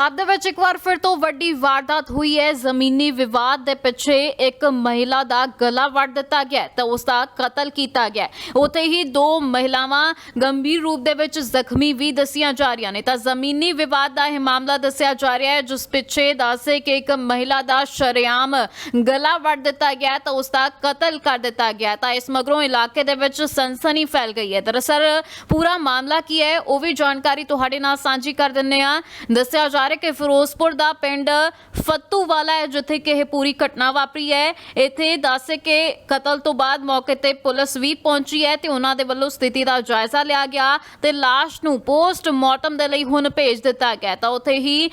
ਪੰਜਾਬ ਦੇ ਵਿੱਚ ਇੱਕ ਵਾਰ ਫਿਰ ਤੋਂ ਵੱਡੀ ਵਾਰਦਾਤ ਹੋਈ ਹੈ। ਜ਼ਮੀਨੀ ਵਿਵਾਦ ਦੇ ਪਿੱਛੇ ਇੱਕ ਮਹਿਲਾ ਦਾ ਗਲਾ ਵੱਢ ਦਿੱਤਾ ਗਿਆ ਤਾਂ ਉਸ ਦਾ ਕਤਲ ਕੀਤਾ ਗਿਆ ਹੈ। ਉੱਥੇ ਹੀ ਦੋ ਮਹਿਲਾਵਾਂ ਗੰਭੀਰ ਰੂਪ ਦੇ ਵਿੱਚ ਜ਼ਖਮੀ ਵੀ ਦੱਸੀਆਂ ਜਾ ਰਹੀਆਂ ਨੇ। ਤਾਂ ਜ਼ਮੀਨੀ ਵਿਵਾਦ ਦਾ ਇਹ ਮਾਮਲਾ ਦੱਸਿਆ ਜਾ ਰਿਹਾ ਹੈ, ਜਿਸ ਪਿੱਛੇ ਦੱਸੇ ਕਿ ਇੱਕ ਮਹਿਲਾ ਦਾ ਸ਼ਰੇਆਮ ਗਲਾ ਵੱਢ ਦਿੱਤਾ ਗਿਆ ਤਾਂ ਉਸ ਦਾ ਕਤਲ ਕਰ ਦਿੱਤਾ ਗਿਆ ਤਾਂ ਇਸ ਮਗਰੋਂ ਇਲਾਕੇ ਦੇ ਵਿੱਚ ਸਨਸਨੀ ਫੈਲ ਗਈ ਹੈ। ਦਰਅਸਲ ਪੂਰਾ ਮਾਮਲਾ ਕੀ ਹੈ, ਉਹ ਵੀ ਜਾਣਕਾਰੀ ਤੁਹਾਡੇ ਨਾਲ ਸਾਂਝੀ ਕਰ ਦਿੰਨੇ ਆ ਦੱਸਿਆ ਜਾ ਰਿਹਾ ਕਿ ਫਿਰੋਜ਼ਪੁਰ ਦਾ ਪਿੰਡ ਫੱਤੂਵਾਲਾ ਹੈ, ਜਿੱਥੇ ਕਿ ਇਹ ਪੂਰੀ ਘਟਨਾ ਵਾਪਰੀ ਹੈ। ਇੱਥੇ ਦੱਸੇ ਕਿ ਕਤਲ ਤੋਂ ਬਾਅਦ ਮੌਕੇ ਤੇ ਪੁਲਿਸ ਵੀ ਪਹੁੰਚੀ ਹੈ ਤੇ ਉਹਨਾਂ ਦੇ ਵੱਲੋਂ ਸਥਿਤੀ ਦਾ ਜਾਇਜ਼ਾ ਲਿਆ ਗਿਆ ਤੇ ਲਾਸ਼ ਨੂੰ ਪੋਸਟਮਾਰਟਮ ਦੇ ਲਈ ਹੁਣ ਭੇਜ ਦਿੱਤਾ ਗਿਆ ਤਾਂ ਉੱਥੇ ਹੀ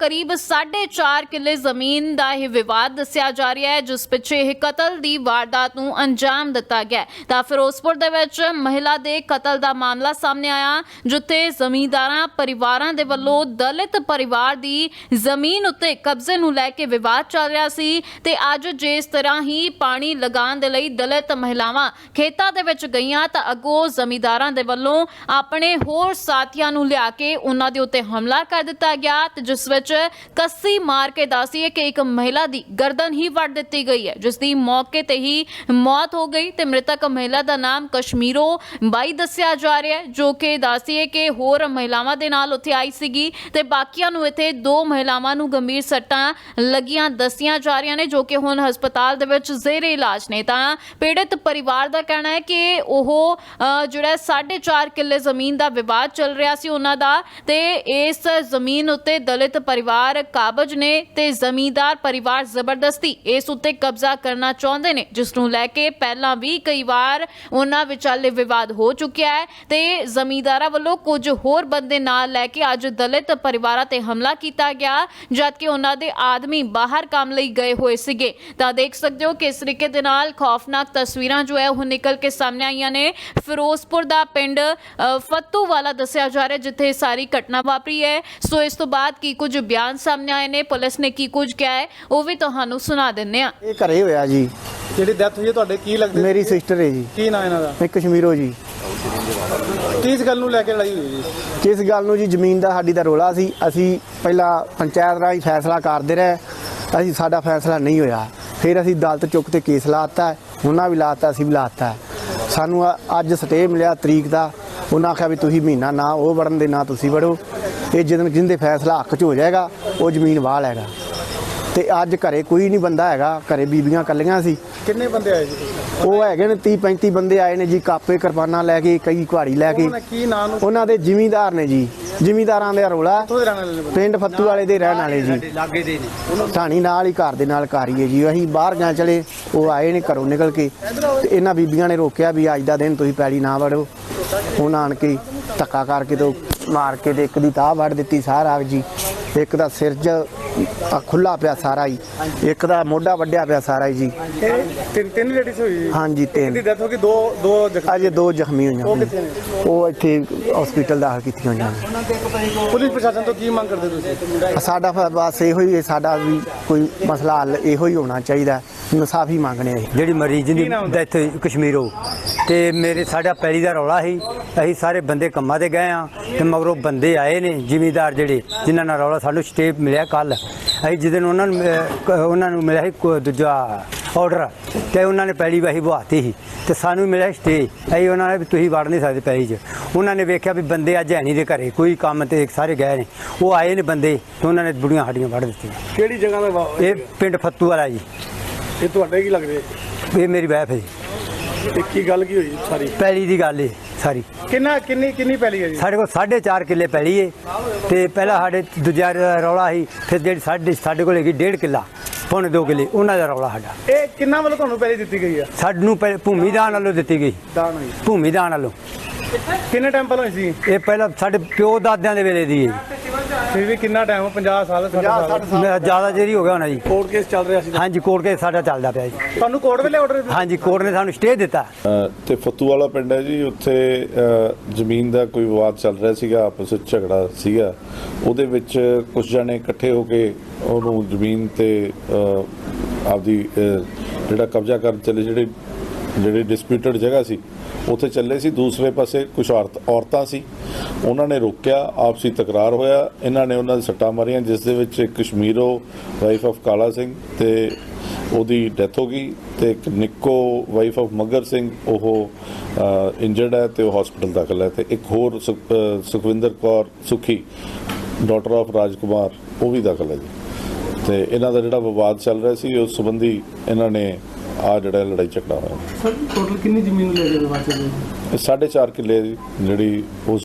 ਕਰੀਬ 4.5 ਕਿੱਲੇ ਜ਼ਮੀਨ ਦਾ ਇਹ ਵਿਵਾਦ ਦੱਸਿਆ ਜਾ ਰਿਹਾ ਹੈ, ਜਿਸ ਪਿੱਛੇ ਇਹ ਕਤਲ ਦੀ ਵਾਰਦਾਤ ਨੂੰ ਅੰਜਾਮ ਦਿੱਤਾ ਗਿਆ ਤਾਂ ਫਿਰੋਜ਼ਪੁਰ ਦੇ ਵਿੱਚ ਮਹਿਲਾ ਦੇ ਕਤਲ ਦਾ ਮਾਮਲਾ ਸਾਹਮਣੇ ਆਇਆ, ਜਿੱਥੇ ਜ਼ਮੀਂਦਾਰਾਂ ਪਰਿਵਾਰਾਂ ਦੇ ਵੱਲੋਂ ਦਲਿਤ ਪਰਿਵਾਰ ਦੀ ਜ਼ਮੀਨ ਉੱਤੇ ਕਬਜ਼ੇ ਨੂੰ ਲੈ ਕੇ ਵਿਵਾਦ ਚੱਲ ਰਿਹਾ ਸੀ ਤੇ ਅੱਜ ਜਿਸ ਤਰ੍ਹਾਂ ਹੀ ਪਾਣੀ ਲਗਾਉਣ ਦੇ ਲਈ ਦਲਿਤ ਮਹਿਲਾਵਾਂ ਖੇਤਾਂ ਦੇ ਵਿੱਚ ਗਈਆਂ ਤਾਂ ਅੱਗੋਂ ਜ਼ਮੀਂਦਾਰਾਂ ਦੇ ਵੱਲੋਂ ਆਪਣੇ ਹੋਰ ਸਾਥੀਆਂ ਨੂੰ ਲਿਆ ਕੇ ਉਹਨਾਂ ਦੇ ਉੱਤੇ ਹਮਲਾ ਕਰ ਦਿੱਤਾ ਗਿਆ ਤੇ ਜਿਸ ਵਿੱਚ ਕੱਸੀ ਮਾਰ ਕੇ ਦੱਸੀਏ ਕਿ ਇੱਕ ਮਹਿਲਾ ਦੀ ਗਰਦਨ ਹੀ ਵੱਢ ਦਿੱਤੀ ਗਈ ਹੈ, ਜਿਸ ਦੀ ਮੌਕੇ ਤੇ ਹੀ ਮੌਤ ਹੋ ਗਈ ਤੇ ਮ੍ਰਿਤਕ ਮਹਿਲਾ ਦਾ ਨਾਮ ਕਸ਼ਮੀਰੋ ਬਾਈ ਦੱਸਿਆ ਜਾ ਰਿਹਾ ਹੈ, ਜੋ ਕਿ ਦੱਸੀਏ ਕਿ ਹੋਰ ਮਹਿਲਾਵਾਂ ਦੇ ਨਾਲ ਉੱਥੇ ਆਈ ਸੀਗੀ ਤੇ ਬਾਕੀਆਂ ਨੂੰ ਇੱਥੇ ਦੋ ਮਹਿਲਾਵਾਂ ਨੂੰ ਗੰਭੀਰ ਸੱਟਾਂ ਲੱਗੀਆਂ, ਦੱਸੀਆਂ ਜਾ ਰਹੀਆਂ ਨੇ, ਜੋ ਕਿ ਹੁਣ ਹਸਪਤਾਲ ਦੇ ਵਿੱਚ ਜ਼ੇਰੇ ਇਲਾਜ ਨੇ। ਤਾਂ ਪੀੜਤ ਪਰਿਵਾਰ ਦਾ ਕਹਿਣਾ ਹੈ ਕਿ ਉਹ ਜਿਹੜਾ 4.5 ਕਿੱਲੇ ਜ਼ਮੀਨ ਦਾ ਵਿਵਾਦ ਚੱਲ ਰਿਹਾ ਸੀ ਉਹਨਾਂ ਦਾ ਤੇ ਇਸ ਜ਼ਮੀਨ ਉੱਤੇ ਦਲਿਤ ਪਰਿਵਾਰ ਕਾਬਜ ਨੇ ਤੇ ਜ਼ਮੀਂਦਾਰ ਪਰਿਵਾਰ ਜ਼ਬਰਦਸਤੀ ਇਸ ਉੱਤੇ ਕਬਜ਼ਾ ਕਰਨਾ ਚਾਹੁੰਦੇ ਨੇ, ਜਿਸ ਨੂੰ ਲੈ ਕੇ ਪਹਿਲਾਂ ਵੀ ਕਈ ਵਾਰ ਉਹਨਾਂ ਵਿਚਾਲੇ ਵਿਵਾਦ ਹੋ ਚੁੱਕਿਆ ਹੈ ਤੇ ਜ਼ਮੀਂਦਾਰਾਂ ਵੱਲੋਂ ਕੁਝ ਹੋਰ ਬੰਦੇ ਨਾਲ ਲੈ ਕੇ ਅੱਜ ਦਲਿਤ ਪਰਿਵਾਰਾਂ ਤੇ ਹਮਲਾ ਕੀਤਾ ਗਿਆ ਜਦਕਿ ਉਹਨਾਂ ਦੇ ਆਦਮੀ ਬਾਹਰ ਕੰਮ ਲਈ ਗਏ ਹੋਏ ਸੀਗੇ। ਤਾਂ ਦੇਖ ਸਕਦੇ ਹੋ ਕਿ ਇਸ ਤਰੀਕੇ ਦੇ ਨਾਲ ਖੌਫਨਾਕ ਤਸਵੀਰਾਂ ਜੋ ਹੈ ਉਹ ਨਿਕਲ ਕੇ ਸਾਹਮਣੇ ਆਈਆਂ ਨੇ। ਫਿਰੋਜ਼ਪੁਰ ਦਾ ਪਿੰਡ ਅ, ਫੱਤੂਵਾਲਾ ਦੱਸਿਆ ਜਾ ਰਿਹਾ ਜਿੱਥੇ ਸਾਰੀ ਘਟਨਾ ਵਾਪਰੀ ਹੈ। ਸੋ ਇਸ ਤੋਂ ਬਾਅਦ ਕੀ ਕੁਝ ਬਿਆਨ ਸਾਹਮਣੇ ਆਏ ਨੇ ਪੁਲਿਸ ਨੇ ਕੀ ਕੁਝ ਕਿਹਾ ਹੈ ਉਹ ਵੀ ਤੁਹਾਨੂੰ ਸੁਣਾ ਦਿੰਨੇ ਆ ਇਹ ਘਰੇ ਹੋਇਆ ਜੀ। ਜਿਹੜੀ ਡੈਥ ਹੋਈ ਹੈ ਤੁਹਾਡੇ ਕੀ ਲੱਗਦੇ? ਮੇਰੀ ਸਿਸਟਰ ਹੈ ਜੀ। ਕੀ ਨਾਂ ਇਹਨਾਂ ਦਾ? ਇਹ ਕਸ਼ਮੀਰੋ ਜੀ। ਕਿਸ ਗੱਲ ਨੂੰ ਲੈ ਕੇ ਲੜਾਈ ਹੋਈ ਜੀ? ਕਿਸ ਗੱਲ ਨੂੰ ਜੀ ਜ਼ਮੀਨ ਦਾ ਸਾਡੀ ਦਾ ਰੋਲਾ ਸੀ। ਅਸੀਂ ਪਹਿਲਾਂ ਪੰਚਾਇਤ ਰਾਹੀਂ ਫੈਸਲਾ ਕਰਦੇ ਰਹੇ। ਅਸੀਂ ਸਾਡਾ ਫੈਸਲਾ ਨਹੀਂ ਹੋਇਆ। ਫਿਰ ਅਸੀਂ ਅਦਾਲਤ ਚੁੱਕ ਤੇ ਕੇਸ ਲਾਤਾ ਉਹਨਾਂ ਵੀ ਲਾਤਾ ਅਸੀਂ ਵੀ ਲਾਤਾ ਸਾਨੂੰ ਅੱਜ ਸਟੇ ਮਿਲਿਆ ਤਰੀਕ ਦਾ। ਉਹਨਾਂ ਆਖਿਆ ਵੀ ਤੁਸੀਂ ਮਹੀਨਾ ਨਾ ਉਹ ਵੜਨ ਦੇ ਨਾ ਤੁਸੀਂ ਵੜੋ। ਇਹ ਜਦੋਂ ਜਿੰਦੇ ਫੈਸਲਾ ਹੱਕ ਚ ਹੋ ਜਾਏਗਾ ਉਹ ਜ਼ਮੀਨ ਵਾਹ ਲੈਗਾ ਤੇ ਅੱਜ ਘਰੇ ਕੋਈ ਨਹੀਂ ਬੰਦਾ ਹੈਗਾ। ਘਰੇ ਬੀਬੀਆਂ ਕੱਲੀਆਂ ਸੀ। ਕਿੰਨੇ ਬੰਦੇ ਆਏ ਜੀ? ਉਹ ਹੈਗੇ ਨੇ 30 35 ਬੰਦੇ ਆਏ ਨੇ ਜੀ ਕਾਪੇ ਕਿਰਪਾਨਾਂ ਲੈ ਕੇ ਕਈ ਕੁਹਾੜੀ ਲੈ ਕੇ। ਉਹਨਾਂ ਨੇ ਕੀ ਨਾਂ ਨੂੰ? ਉਹਨਾਂ ਦੇ ਜ਼ਿਮੀਂਦਾਰ ਨੇ ਜੀ। ਜ਼ਿਮੀਂਦਾਰਾਂ ਦਾ ਰੋਲਾ? ਪਿੰਡ ਫੱਤੂ ਵਾਲੇ ਦੇ ਰਹਿਣ ਵਾਲੇ ਜੀ। ਲਾਗੇ ਦੇ ਨੇ। ਢਾਣੀ ਨਾਲ ਹੀ ਘਰ ਦੇ ਨਾਲ ਕਾਰੀਏ ਜੀ। ਅਸੀਂ ਬਾਹਰ ਗਏ ਚਲੇ ਉਹ ਆਏ ਨੇ ਘਰੋਂ ਨਿਕਲ ਕੇ। ਤੇ ਇਹਨਾਂ ਬੀਬੀਆਂ ਨੇ ਰੋਕਿਆ ਵੀ ਅੱਜ ਦਾ ਦਿਨ ਤੁਸੀਂ ਪੈੜੀ ਨਾ ਵੜੋ। ਉਹਨਾਂ ਆਣ ਕੇ ਧੱਕਾ ਕਰਕੇ ਤੇ ਮਾਰ ਕੇ ਤੇ ਇੱਕ ਦੀ ਤਾਹ ਵੜ ਦਿੱਤੀ ਸਾਰਾ ਜੀ। ਇੱਕ ਦਾ ਸਿਰ 'ਚ ਖੁੱਲਾ ਪਿਆ ਸਾਰਾ ਹੀ। ਇੱਕ ਦਾ ਮੋਢਾ ਵੱਡਿਆ ਪਿਆ ਸਾਰਾ ਹੀ ਜੀ। ਤਿੰਨ ਤਿੰਨ ਲੇਡੀਜ਼ ਹੋਈ? ਜੀ ਹਾਂਜੀ ਤਿੰਨ। ਡੈਥ ਹੋ ਗਈ ਦੋ ਦੋ ਜ਼ਖਮੀ। ਅਜੇ ਦੋ ਜ਼ਖਮੀ ਹੋਈਆਂ ਉਹ ਨੇ। ਕਿੱਥੇ ਨੇ? ਉਹ ਇੱਥੇ ਹਸਪੀਟਲ ਦਾਖਲ ਕੀਤੀਆਂ ਹੋਈਆਂ ਨੇ। ਪੁਲਿਸ ਪ੍ਰਸ਼ਾਸਨ ਤੋਂ ਕੀ ਮੰਗ ਕਰਦੇ ਤੁਸੀਂ? ਸਾਡਾ ਫ- ਬਸ ਇਹੋ ਹੀ ਹੈ, ਸਾਡਾ ਵੀ ਕੋਈ ਮਸਲਾ ਹੱਲ ਇਹੋ ਹੀ ਹੋਣਾ ਚਾਹੀਦਾ ਇਨਸਾਫੀ ਮੰਗਣੇ ਅਸੀਂ। ਜਿਹੜੀ ਮਰੀਜ਼ ਦੀ ਕੀ ਨਾਮ ਡੈਥ ਕਸ਼ਮੀਰੋ। ਤੇ ਮੇਰੇ ਸਾਡਾ ਪੈਲੀ ਦਾ ਰੌਲਾ ਸੀ। ਅਸੀਂ ਸਾਰੇ ਬੰਦੇ ਕੰਮਾਂ ਤੇ ਗਏ ਆ ਤੇ ਮਗਰੋਂ ਬੰਦੇ ਆਏ ਨੇ ਜ਼ਿਮੀਂਦਾਰ ਜਿਹੜੇ ਜਿਨ੍ਹਾਂ ਨਾਲ ਰੌਲਾ ਸਾਨੂੰ ਸਟੇ ਮਿਲਿਆ ਕੱਲ ਅਸੀਂ ਜਿੱਦਨ ਉਹਨਾਂ ਨੂੰ ਉਹਨਾਂ ਨੂੰ ਮਿਲਿਆ ਸੀ ਦੂਜਾ ਆਰਡਰ ਤੇ ਉਹਨਾਂ ਨੇ ਪੈਲੀ ਵਾਹੀ ਬਹਾਤੀ ਸੀ ਤੇ ਸਾਨੂੰ ਮਿਲਿਆ ਸਟੇ ਅਸੀਂ ਉਹਨਾਂ ਨੇ ਵੀ ਤੁਸੀਂ ਵੜ ਨਹੀਂ ਸਕਦੇ ਪੈਲੀ 'ਚ। ਉਹਨਾਂ ਨੇ ਵੇਖਿਆ ਵੀ ਬੰਦੇ ਅੱਜ ਹੈ ਨਹੀਂ ਦੇ ਘਰੇ ਕੋਈ ਕੰਮ ਤੇ ਸਾਰੇ ਗਏ ਨੇ। ਉਹ ਆਏ ਨੇ ਬੰਦੇ ਤੇ ਉਹਨਾਂ ਨੇ ਬੁੜੀਆਂ ਸਾਡੀਆਂ ਵੜ ਦਿੱਤੀਆਂ। ਕਿਹੜੀ ਜਗ੍ਹਾ ਦਾ ਇਹ ਪਿੰਡ ਫੱਤੂ ਵਾਲਾ ਜੀ। ਇਹ ਤੁਹਾਡੇ ਕੀ ਲੱਗਦੇ? ਇਹ ਮੇਰੀ ਵਾਈਫ ਹੈ ਜੀ। ਤੇ ਕੀ ਗੱਲ ਕੀ ਹੋਈ ਸਾਰੀ? ਪੈਲੀ ਦੀ ਗੱਲ ਏ। ਸਾਰੀ। ਕਿੰਨਾ ਕਿੰਨੀ ਕਿੰਨੀ ਪੈਲੀ ਹੈ ਜੀ? ਸਾਡੇ ਕੋਲ 4.5 ਕਿੱਲੇ ਪੈਲੀ ਏ। ਤੇ ਪਹਿਲਾਂ ਸਾਡੇ ਦੂਜਾ ਰੌਲਾ ਸੀ ਫਿਰ ਜਿਹੜੀ ਸਾਡੇ ਸਾਡੇ ਕੋਲ ਹੈਗੀ 1.5 ਕਿੱਲਾ ਪੌਣੇ 2 ਕਿੱਲੇ ਉਹਨਾਂ ਦਾ ਰੌਲਾ ਸਾਡਾ। ਇਹ ਕਿੰਨਾ ਵੱਲੋਂ ਤੁਹਾਨੂੰ ਪੈਲੀ ਦਿੱਤੀ ਗਈ ਆ? ਸਾਨੂੰ ਪਹਿ- ਭੂਮੀ ਦਾਨ ਵੱਲੋਂ ਦਿੱਤੀ ਗਈ। ਦਾਨ ਹੋਈ। ਭੂਮੀ ਦਾਨ ਵੱਲੋਂ। ਕਿੰਨੇ ਟਾਈਮ ਪਹਿਲਾਂ ਹੋਈ ਸੀ? ਇਹ ਪਹਿਲਾਂ ਸਾਡੇ ਪਿਓ ਦਾਦਿਆਂ ਦੇ ਵੇਲੇ ਦੀ ਹੈ ਫਿਰ ਵੀ ਕਿੰਨਾ ਟਾਈਮ 50 ਸਾਲ 60 ਸਾਲ। ਜ਼ਿਆਦਾ ਚਿਰ ਹੀ ਗਿਆ ਹੋਣਾ ਜੀ। ਕੋਰਟ ਕੇਸ ਚੱਲ ਰਿਹਾ ਸੀ। ਹਾਂਜੀ ਕੋਰਟ ਕੇਸ ਸਾਡਾ ਚੱਲਦਾ ਪਿਆ ਜੀ। ਤੁਹਾਨੂੰ ਕੋਰਟ ਵੇਲੇ ਆਰਡਰ ਹਾਂਜੀ ਕੋਰਟ ਨੇ ਸਾਨੂੰ ਸਟੇ ਦਿੱਤਾ। ਤੇ ਫੱਤੂ ਵਾਲਾ ਪਿੰਡ ਹੈ ਜੀ ਉੱਥੇ ਜ਼ਮੀਨ ਦਾ ਕੋਈ ਵਿਵਾਦ ਚੱਲ ਰਿਹਾ ਸੀਗਾ ਆਪਸ ਵਿੱਚ ਝਗੜਾ ਸੀਗਾ। ਉਹਦੇ ਵਿੱਚ ਕੁਝ ਜਣੇ ਇਕੱਠੇ ਹੋ ਕੇ ਉਹਨੂੰ ਜ਼ਮੀਨ ਤੇ ਆਪਦੀ ਜਿਹੜਾ ਕਬਜ਼ਾ ਕਰਨ ਚੱਲੇ ਜਿਹੜੇ ਜਿਹੜੀ ਡਿਸਪਿਊਟਡ ਜਗ੍ਹਾ ਸੀ ਉੱਥੇ ਚੱਲੇ ਸੀ, ਦੂਸਰੇ ਪਾਸੇ ਕੁਝ ਔਰਤ ਔਰਤਾਂ ਸੀ। ਉਹਨਾਂ ਨੇ ਰੋਕਿਆ, ਆਪਸੀ ਤਕਰਾਰ ਹੋਇਆ। ਇਹਨਾਂ ਨੇ ਉਹਨਾਂ ਦੇ ਸੱਟਾਂ ਮਾਰੀਆਂ, ਜਿਸ ਦੇ ਵਿੱਚ ਕਸ਼ਮੀਰੋ ਵਾਈਫ ਆਫ ਕਾਲਾ ਸਿੰਘ ਤੇ ਉਹਦੀ ਡੈਥ ਹੋ ਗਈ ਤੇ ਇੱਕ ਨਿੱਕੋ, ਵਾਈਫ ਆਫ ਮਗਰ ਸਿੰਘ, ਉਹ ਇੰਜਰਡ ਹੈ ਤੇ ਉਹ ਹਸਪੀਟਲ ਦਾਖਲ ਹੈ ਤੇ ਇੱਕ ਹੋਰ ਸੁਖ- ਸੁਖਵਿੰਦਰ ਕੌਰ ਸੁਖੀ ਡਾਟਰ ਆਫ ਰਾਜਕੁਮਾਰ, ਉਹ ਵੀ ਦਾਖਲ ਹੈ ਜੀ। ਤੇ ਇਹਨਾਂ ਦਾ ਜਿਹੜਾ ਵਿਵਾਦ ਚੱਲ ਰਿਹਾ ਸੀ, ਉਸ ਸੰਬੰਧੀ ਇਹਨਾਂ ਨੇ ਆ ਜਿਹੜਾ ਲੜਾਈ ਝਗੜਾ ਹੋਇਆ। ਸਰ ਟੋਟਲ ਕਿੰਨੀ ਜ਼ਮੀਨ ਲੈ ਕੇ ਬਾਅਦ ਚ ਇਹ ਸਾਢੇ ਚਾਰ ਕਿੱਲੇ ਦੀ ਜਿਹੜੀ ਉਸ